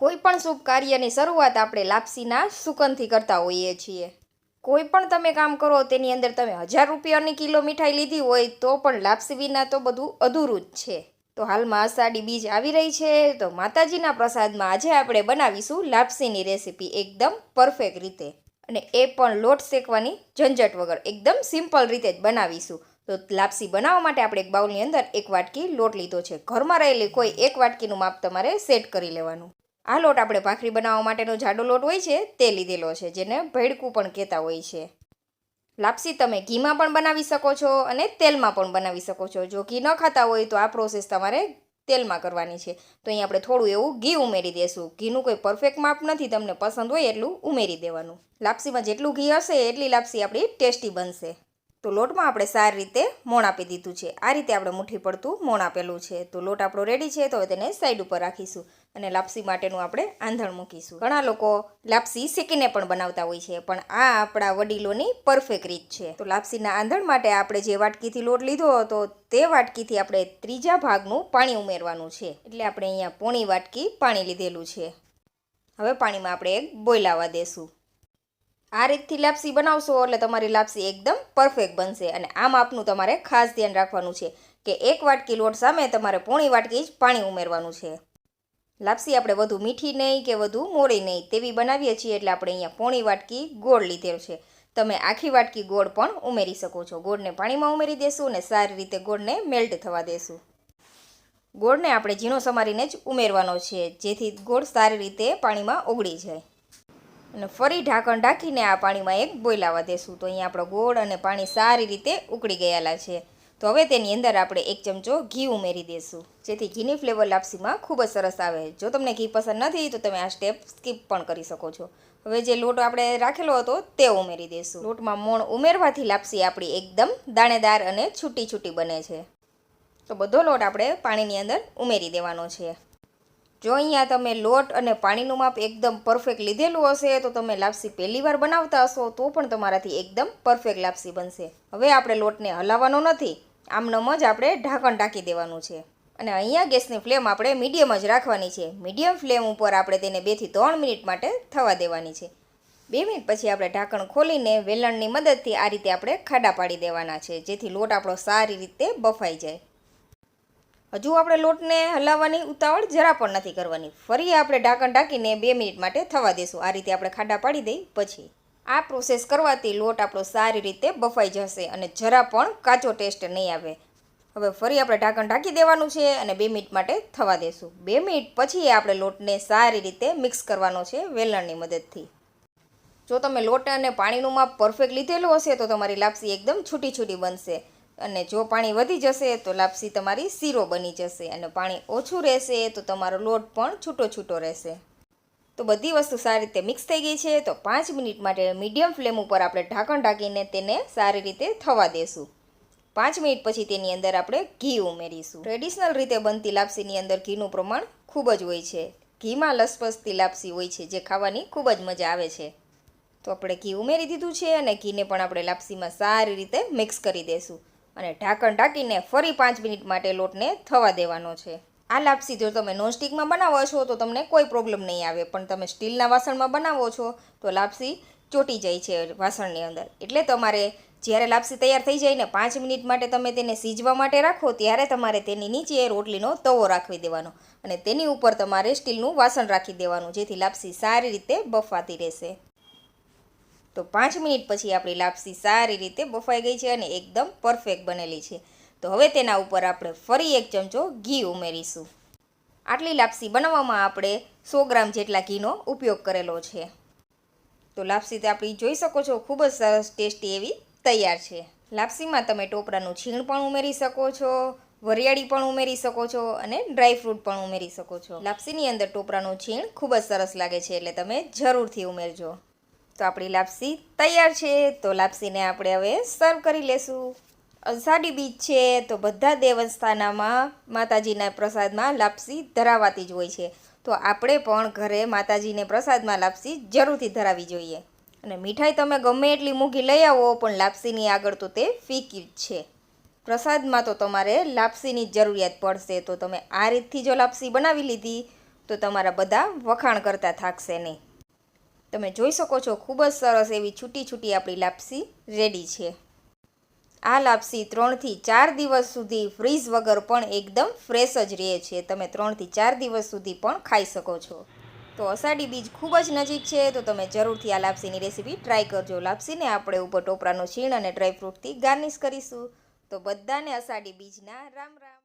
કોઈ પણ શુભ કાર્યની શરૂઆત આપણે લાપસીના સુકનથી કરતા હોઈએ છીએ. કોઈ પણ તમે કામ કરો, તેની અંદર તમે હજાર રૂપિયાની કિલો મીઠાઈ લીધી હોય, તો પણ લાપસી વિના તો બધું અધૂરું જ છે. તો હાલમાં અષાઢી બીજ આવી રહી છે, તો માતાજીના પ્રસાદમાં આજે આપણે બનાવીશું લાપસીની રેસીપી એકદમ પરફેક્ટ રીતે. અને એ પણ લોટ શેકવાની ઝંઝટ વગર, એકદમ સિમ્પલ રીતે જ બનાવીશું. તો લાપસી બનાવવા માટે આપણે એક બાઉલની અંદર એક વાટકી લોટ લીધો છે. ઘરમાં રહેલી કોઈ એક વાટકીનું માપ તમારે સેટ કરી લેવાનું. આ લોટ આપણે ભાખરી બનાવવા માટેનો જાડો લોટ હોય છે, તે લીધેલો છે, જેને ભેડકું પણ કહેતા હોય છે. લાપસી તમે ઘીમાં પણ બનાવી શકો છો અને તેલમાં પણ બનાવી શકો છો. જો ઘી ન ખાતા હોય તો આ પ્રોસેસ તમારે તેલમાં કરવાની છે. તો અહીં આપણે થોડું એવું ઘી ઉમેરી દઈશું ઘીનું કોઈ પરફેક્ટ માપ નથી, તમને પસંદ હોય એટલું ઉમેરી દેવાનું. લાપસીમાં જેટલું ઘી હશે, એટલી લાપસી આપણી ટેસ્ટી બનશે. તો લોટમાં આપણે સારી રીતે મોણ આપી દીધું છે. આ રીતે આપણે મુઠ્ઠી પડતું મોણ આપેલું છે. તો લોટ આપણો રેડી છે, તો તેને સાઈડ ઉપર રાખીશું. અને લાપસી માટેનું આપણે આંધણ મૂકીશું. ઘણા લોકો લાપસી શેકીને પણ બનાવતા હોય છે, પણ આ આપણા વડીલોની પરફેક્ટ રીત છે. તો લાપસીના આંધણ માટે આપણે જે વાટકીથી લોટ લીધો હતો, તે વાટકીથી આપણે ત્રીજા ભાગનું પાણી ઉમેરવાનું છે. એટલે આપણે અહીંયા પોણી વાટકી પાણી લીધેલું છે. હવે પાણીમાં આપણે એક આવવા દેશું. આ રીતથી લાપસી બનાવશો એટલે તમારી લાપસી એકદમ પરફેક્ટ બનશે અને આ માપનું તમારે ખાસ ધ્યાન રાખવાનું છે કે એક વાટકી લોટ સામે તમારે પોણી વાટકી જ પાણી ઉમેરવાનું છે. લાપસી આપણે વધુ મીઠી નહીં કે વધુ મોડી નહીં તેવી બનાવીએ છીએ એટલે આપણે અહીંયા પોણી વાટકી ગોળ લીધેલો છે. તમે આખી વાટકી ગોળ પણ ઉમેરી શકો છો. ગોળને પાણીમાં ઉમેરી દેશું અને સારી રીતે ગોળને મેલ્ટ થવા દેશું. ગોળને આપણે ઝીણો સમારીને જ ઉમેરવાનો છે, જેથી ગોળ સારી રીતે પાણીમાં ઓગળી જાય. અને ફરી ઢાંકણ ઢાંકીને આ પાણીમાં એક બોઇલ દેશું. તો અહીંયા આપણો ગોળ અને પાણી સારી રીતે ઉકળી ગયેલા છે. તો હવે તેની અંદર આપણે એક ચમચો ઘી ઉમેરી દઈશું. જેથી ઘીની ફ્લેવર લાપસીમાં ખૂબ જ સરસ આવે. જો તમને ઘી પસંદ નથી, તો તમે આ સ્ટેપ સ્કીપ પણ કરી શકો છો. હવે જે લોટ આપણે રાખેલો હતો, તે ઉમેરી દઈશું. લોટમાં મોણ ઉમેરવાથી લાપસી આપણી એકદમ દાણેદાર અને છૂટી છૂટી બને છે. તો બધો લોટ આપણે પાણીની અંદર ઉમેરી દેવાનો છે. જો અહીંયા તમે લોટ અને પાણીનું માપ એકદમ પરફેક્ટ લીધેલું હશે, તો તમે લાપસી પહેલી વાર બનાવતા હશો, તો પણ તમારાથી એકદમ પરફેક્ટ લાપસી બનશે. હવે આપણે લોટને હલાવવાનો નથી આમનમ જ આપણે ઢાંકણ ઢાંકી દેવાનું છે. અને અહીંયા ગેસની ફ્લેમ આપણે મીડિયમ જ રાખવાની છે. મીડિયમ ફ્લેમ ઉપર આપણે તેને બેથી ત્રણ મિનિટ માટે થવા દેવાની છે. બે મિનિટ પછી આપણે ઢાંકણ ખોલીને વેલણની મદદથી આ રીતે આપણે ખાડા પાડી દેવાના છે, જેથી લોટ આપણો સારી રીતે બફાઈ જાય. હજુ આપણે લોટને હલાવવાની ઉતાવળ જરા પણ નથી કરવાની. ફરી આપણે ઢાંકણ ઢાંકીને બે મિનિટ માટે થવા દેશું. આ રીતે આપણે ખાડા પાડી દઈ પછી. આ પ્રોસેસ કરવાથી લોટ આપણો સારી રીતે બફાઈ જશે અને જરા પણ કાચો ટેસ્ટ નહીં આવે. હવે ફરી આપણે ઢાંકણ ઢાંકી દેવાનું છે અને બે મિનિટ માટે થવા દેશું. બે મિનિટ પછી આપણે લોટને સારી રીતે મિક્સ કરવાનો છે વેલણની મદદથી. જો તમે લોટ અને પાણીનું માપ પરફેક્ટ લીધેલું હશે તો તમારી લાપસી એકદમ છૂટી છૂટી બનશે. અને જો પાણી વધી જશે તો લાપસી તમારી શીરો બની જશે અને પાણી ઓછું રહેશે તો તમારો લોટ પણ છૂટો છૂટો રહેશે. તો બધી વસ્તુ સારી રીતે મિક્સ થઈ ગઈ છે. તો પાંચ મિનિટ માટે મીડિયમ ફ્લેમ ઉપર આપણે ઢાંકણ ઢાંકીને તેને સારી રીતે થવા દેશું. પાંચ મિનિટ પછી તેની અંદર આપણે ઘી ઉમેરીશું. ટ્રેડિશનલ રીતે બનતી લાપસીની અંદર ઘીનું પ્રમાણ ખૂબ જ હોય છે. ઘીમાં લસપસતી લાપસી હોય છે જે ખાવાની ખૂબ જ મજા આવે છે. તો આપણે ઘી ઉમેરી દીધું છે અને ઘીને પણ આપણે લાપસીમાં સારી રીતે મિક્સ કરી દઈશું અને ઢાંકણ ઢાંકીને ફરી પાંચ મિનિટ માટે લોટને થવા દેવાનો છે. આ લાપસી જો તમે નોનસ્ટિકમાં બનાવો છો તો તમને કોઈ પ્રોબ્લેમ નહીં આવે, પણ તમે સ્ટીલના વાસણમાં બનાવો છો તો લાપસી ચોટી જાય છે વાસણની અંદર. એટલે તમારે જ્યારે લાપસી તૈયાર થઈ જાય ને પાંચ મિનિટ માટે તમે તેને સીજવા માટે રાખો, ત્યારે તમારે તેની નીચે રોટલીનો તવો રાખવી દેવાનો અને તેની ઉપર તમારે સ્ટીલનું વાસણ રાખી દેવાનું, જેથી લાપસી સારી રીતે બફાતી રહેશે. તો પાંચ મિનિટ પછી આપણી લાપસી સારી રીતે બફાઈ ગઈ છે અને એકદમ પરફેક્ટ બનેલી છે. તો હવે તેના ઉપર આપણે ફરી એક ચમચો ઘી ઉમેરીશું. આટલી લાપસી બનાવવામાં આપણે સો ગ્રામ જેટલા ઘીનો ઉપયોગ કરેલો છે. તો લાપસી તો આપણી જોઈ શકો છો, ખૂબ જ સરસ ટેસ્ટી એવી તૈયાર છે. લાપસીમાં તમે ટોપરાનું છીણ પણ ઉમેરી શકો છો, વરિયાળી પણ ઉમેરી શકો છો અને ડ્રાય ફ્રૂટ પણ ઉમેરી શકો છો. લાપસીની અંદર ટોપરાનું છીણ ખૂબ જ સરસ લાગે છે એટલે તમે જરૂરથી ઉમેરજો. તો આપણી લાપસી તૈયાર છે, તો લાપસીને આપણે હવે સર્વ કરી લેશું. અષાઢી બીજ છે, તો બધા દેવસ્થાનામાં માતાજીના પ્રસાદમાં લાપસી ધરાવાતી જ હોય છે. તો આપણે પણ ઘરે માતાજીને પ્રસાદમાં લાપસી જરૂરથી ધરાવી જોઈએ. અને મીઠાઈ તમે ગમે એટલી મૂકી લઈ આવો, પણ લાપસીની આગળ તો તે ફીકી જ છે. પ્રસાદમાં તો તમારે લાપસીની જરૂરિયાત પડશે. તો તમે આ રીતથી જો લાપસી બનાવી લીધી, તો તમારા બધા વખાણ કરતા થાકશે નહીં. તમે જોઈ શકો છો, ખૂબ જ સરસ એવી છૂટી છૂટી આપણી લાપસી રેડી છે. આ લાપસી ત્રણથી ચાર દિવસ સુધી ફ્રીઝ વગર પણ એકદમ ફ્રેશ જ રહે છે. તમે ત્રણથી ચાર દિવસ સુધી પણ ખાઈ શકો છો. તો અષાઢી બીજ ખૂબ જ નજીક છે, તો તમે જરૂરથી આ લાપસીની રેસીપી ટ્રાય કરજો. લાપસીને આપણે ઉપર ટોપરાનું છીણ અને ડ્રાયફ્રૂટથી ગાર્નિશ કરીશું. તો બધાને અષાઢી બીજના રામ રામ.